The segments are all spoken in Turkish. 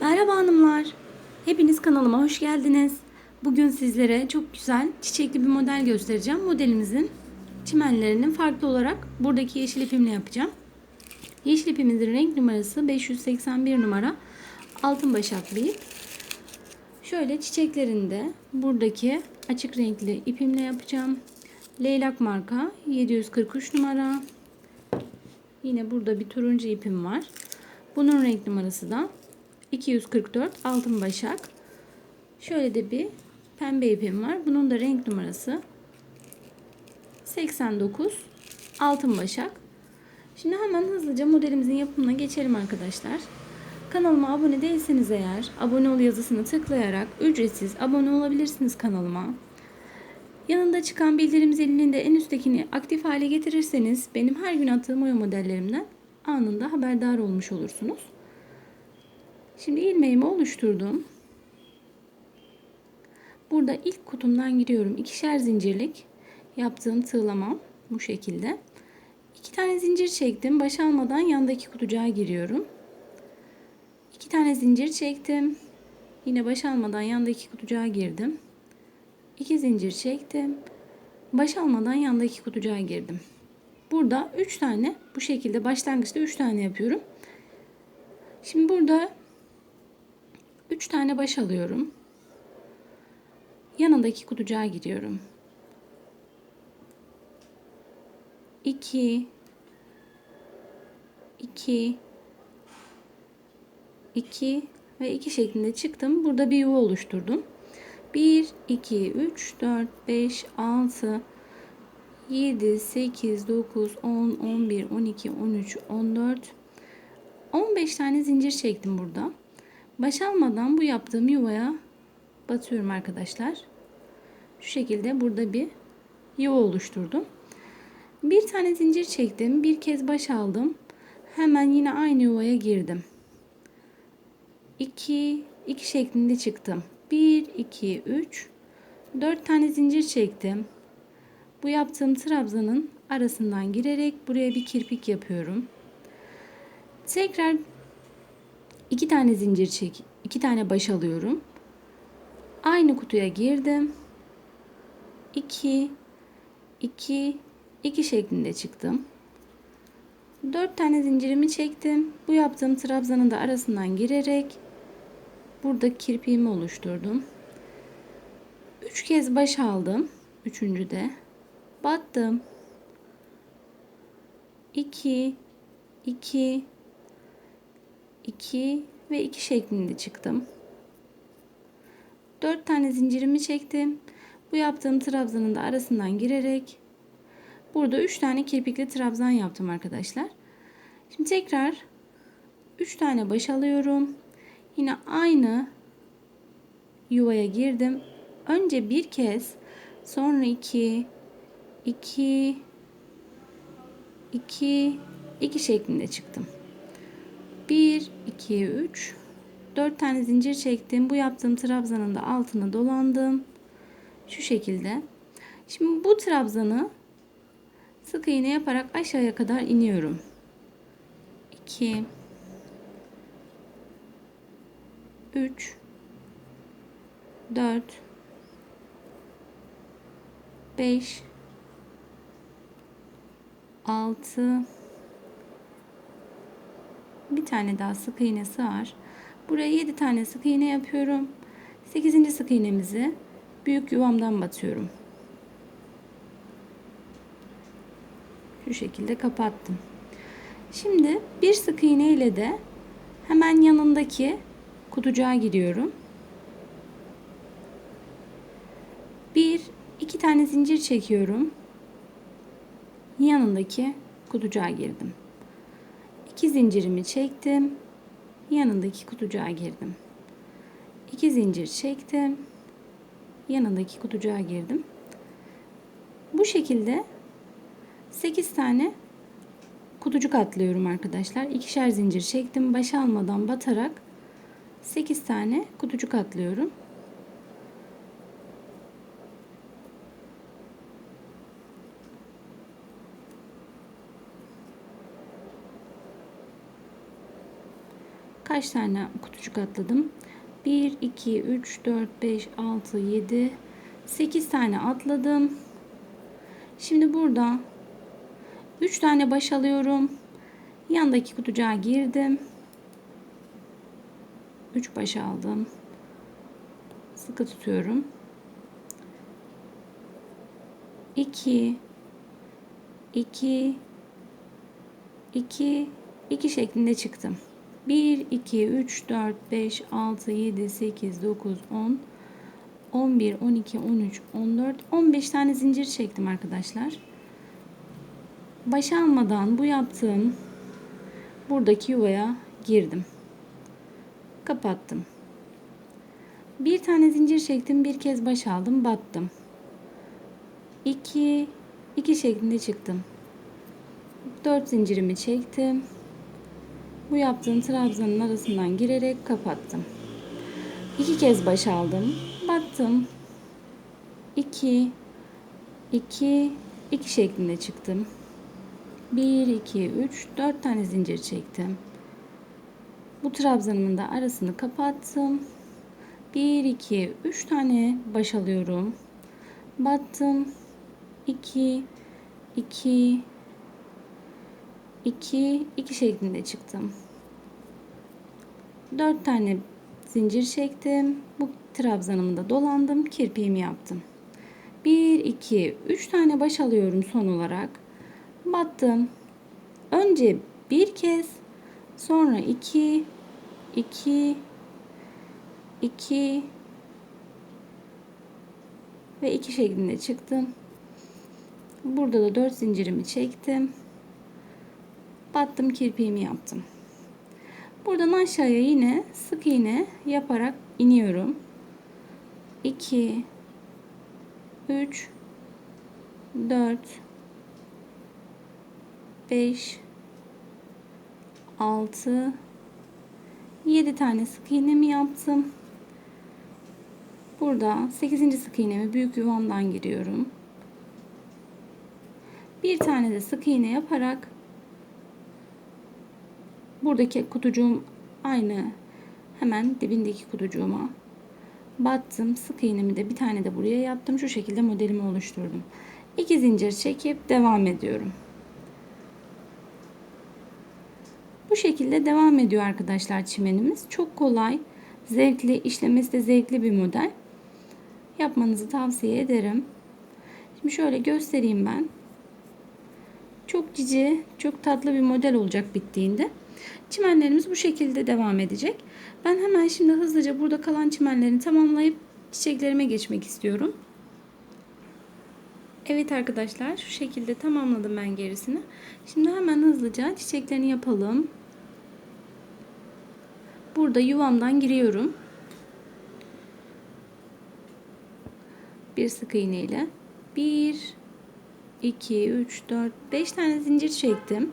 Merhaba hanımlar. Hepiniz kanalıma hoş geldiniz. Bugün sizlere çok güzel çiçekli bir model göstereceğim. Modelimizin çimenlerini farklı olarak buradaki yeşil ipimle yapacağım. Yeşil ipimizin renk numarası 581 numara. Altın başak bir ip. Şöyle çiçeklerini de buradaki açık renkli ipimle yapacağım. Leylak marka 743 numara. Yine burada bir turuncu ipim var. Bunun renk numarası da 244 altın başak. Şöyle de bir pembe ipim var. Bunun da renk numarası 89 altın başak. Şimdi hemen hızlıca modelimizin yapımına geçelim arkadaşlar. Kanalıma abone değilseniz eğer abone ol yazısını tıklayarak ücretsiz abone olabilirsiniz kanalıma. Yanında çıkan bildirim zilinin de en üsttekini aktif hale getirirseniz benim her gün attığım oya modellerimden anında haberdar olmuş olursunuz. Şimdi ilmeğimi oluşturdum. Burada ilk kutumdan giriyorum. İkişer zincirlik yaptığım tığlamam bu şekilde. İki tane zincir çektim. Baş almadan yandaki kutucuğa giriyorum. İki tane zincir çektim. Yine baş almadan yandaki kutucuğa girdim. İki zincir çektim. Baş almadan yandaki kutucuğa girdim. Burada 3 tane bu şekilde başlangıçta 3 tane yapıyorum. Şimdi burada 3 tane baş alıyorum. Yanındaki kutucuğa giriyorum. 2 2 2 ve 2 şeklinde çıktım. Burada bir yuva oluşturdum. 1 2 3 4 5 6 7 8 9 10 11 12 13 14 15 tane zincir çektim burada. Baş almadan bu yaptığım yuvaya batıyorum arkadaşlar. Şu şekilde burada bir yuva oluşturdum. Bir tane zincir çektim. Bir kez baş aldım. Hemen yine aynı yuvaya girdim. 2 2 şeklinde çıktım. 1 2 3 4 tane zincir çektim. Bu yaptığım trabzanın arasından girerek buraya bir kirpik yapıyorum. Tekrar iki tane zincir çek, iki tane baş alıyorum. Aynı kutuya girdim. 2 2 2 şeklinde çıktım. 4 tane zincirimi çektim. Bu yaptığım trabzanın da arasından girerek burada kirpiğimi oluşturdum. 3 kez baş aldım. Üçüncü de battım. 2 2 2 ve 2 şeklinde çıktım. 4 tane zincirimi çektim. Bu yaptığım trabzanın da arasından girerek burada 3 tane kirpikli trabzan yaptım arkadaşlar. Şimdi tekrar 3 tane baş alıyorum. Yine aynı yuvaya girdim. Önce bir kez, sonra 2 2 2 2 şeklinde çıktım. 1 2 3 4 tane zincir çektim. Bu yaptığım trabzanın da altına dolandım. Şu şekilde. Şimdi bu trabzanı sık iğne yaparak aşağıya kadar iniyorum. 2 3 4 5 6 bir tane daha sık iğne sığar. Buraya 7 tane sık iğne yapıyorum. 8. sık iğnemizi büyük yuvamdan batıyorum. Şu şekilde kapattım. Şimdi bir sık iğne ile de hemen yanındaki kutucuğa giriyorum. Bir, iki tane zincir çekiyorum. Yanındaki kutucuğa girdim. İki zincirimi çektim. Yanındaki kutucuğa girdim. İki zincir çektim. Yanındaki kutucuğa girdim. Bu şekilde 8 tane kutucuk atlıyorum arkadaşlar. İkişer zincir çektim. Baş almadan batarak 8 tane kutucuk atlıyorum. Kaç tane kutucuk atladım? 1, 2, 3, 4, 5, 6, 7, 8 tane atladım. Şimdi burada 3 tane baş alıyorum. Yandaki kutucuğa girdim. 3 baş aldım. Sıkı tutuyorum. 2 2 2 2 şeklinde çıktım. 1 2 3 4 5 6 7 8 9 10 11 12 13 14 15 tane zincir çektim arkadaşlar. Baş almadan bu yaptığım buradaki yuvaya girdim. Kapattım. Bir tane zincir çektim, bir kez baş aldım, battım. 2 2 şeklinde çıktım. 4 zincirimi çektim. Bu yaptığım trabzanın arasından girerek kapattım. 2 kez baş aldım, battım. 2 2 2 şeklinde çıktım. 1 2 3 4 tane zincir çektim. Bu trabzanımın da arasını kapattım. 1 2 3 tane baş alıyorum. Battım. 2 2 2 2 şeklinde çıktım. 4 tane zincir çektim. Bu trabzanımı da dolandım. Kirpiğimi yaptım. 1 2 3 tane baş alıyorum son olarak. Battım. Önce bir kez sonra 2 2 2 ve 2 şeklinde çıktım. Burada da 4 zincirimi çektim. Battım kirpiğimi yaptım. Buradan aşağıya yine sık iğne yaparak iniyorum. 2 3 4 5 6 7 tane sık iğnemi yaptım. Burada 8. sık iğnemi büyük yuvamdan giriyorum. Bir tane de sık iğne yaparak buradaki kutucuğum aynı hemen dibindeki kutucuğuma battım. Sık iğnemi de bir tane de buraya yaptım. Şu şekilde modelimi oluşturdum. İki zincir çekip devam ediyorum. Bu şekilde devam ediyor arkadaşlar çimenimiz. Çok kolay, zevkli, işlemesi de zevkli bir model. Yapmanızı tavsiye ederim. Şimdi şöyle göstereyim ben. Çok cici, çok tatlı bir model olacak bittiğinde. Çimenlerimiz bu şekilde devam edecek. Ben hemen şimdi hızlıca burada kalan çimenlerini tamamlayıp çiçeklerime geçmek istiyorum. Evet arkadaşlar şu şekilde tamamladım ben gerisini. Şimdi hemen hızlıca çiçeklerini yapalım. Burada yuvamdan giriyorum. Bir sık iğne ile 1 2 3 4 5 tane zincir çektim.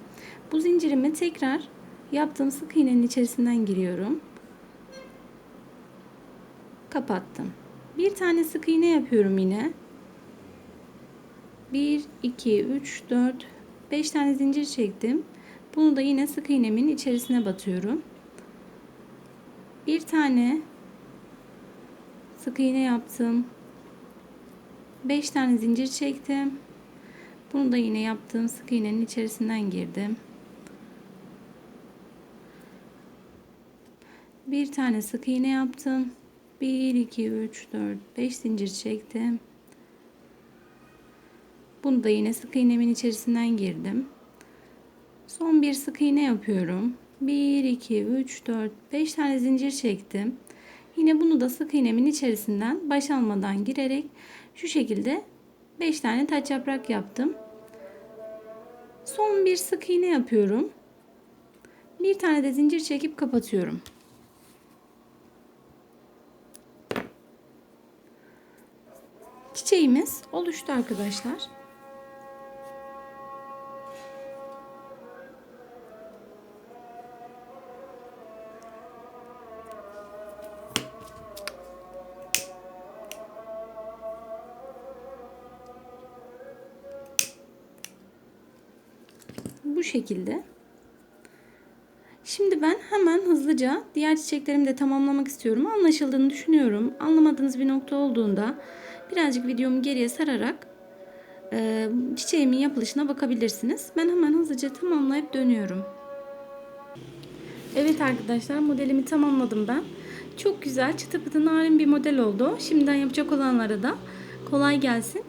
Bu zincirimi tekrar yaptığım sık iğnenin içerisinden giriyorum. Kapattım. Bir tane sık iğne yapıyorum yine. 1 2 3 4 5 tane zincir çektim. Bunu da yine sık iğnemin içerisine batıyorum. Bir tane sık iğne yaptım. 5 tane zincir çektim. Bunu da yine yaptığım sık iğnenin içerisinden girdim. Bir tane sık iğne yaptım. 1 2 3 4 5 zincir çektim. Bunu da yine sık iğnemin içerisinden girdim. Son bir sık iğne yapıyorum. 1 2 3 4 5 tane zincir çektim. Yine bunu da sık iğnemin içerisinden baş almadan girerek şu şekilde 5 tane taç yaprak yaptım. Son bir sık iğne yapıyorum. Bir tane de zincir çekip kapatıyorum. Çiçeğimiz oluştu arkadaşlar. Bu şekilde. Şimdi ben hemen hızlıca diğer çiçeklerimi de tamamlamak istiyorum. Anlaşıldığını düşünüyorum. Anlamadığınız bir nokta olduğunda birazcık videomu geriye sararak e, çiçeğimin yapılışına bakabilirsiniz. Ben hemen hızlıca tamamlayıp dönüyorum. Evet arkadaşlar modelimi tamamladım ben. Çok güzel çıtı pıtı narin bir model oldu. Şimdiden yapacak olanlara da kolay gelsin.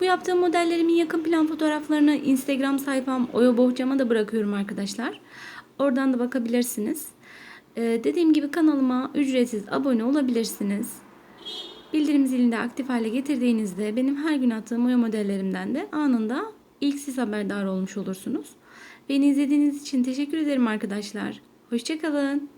Bu yaptığım modellerimin yakın plan fotoğraflarını Instagram sayfam Oyo Bohcam'a da bırakıyorum arkadaşlar. Oradan da bakabilirsiniz. Ee, dediğim gibi kanalıma ücretsiz abone olabilirsiniz. Bildirim zilini de aktif hale getirdiğinizde benim her gün attığım Oyo modellerimden de anında ilk siz haberdar olmuş olursunuz. Beni izlediğiniz için teşekkür ederim arkadaşlar. Hoşçakalın.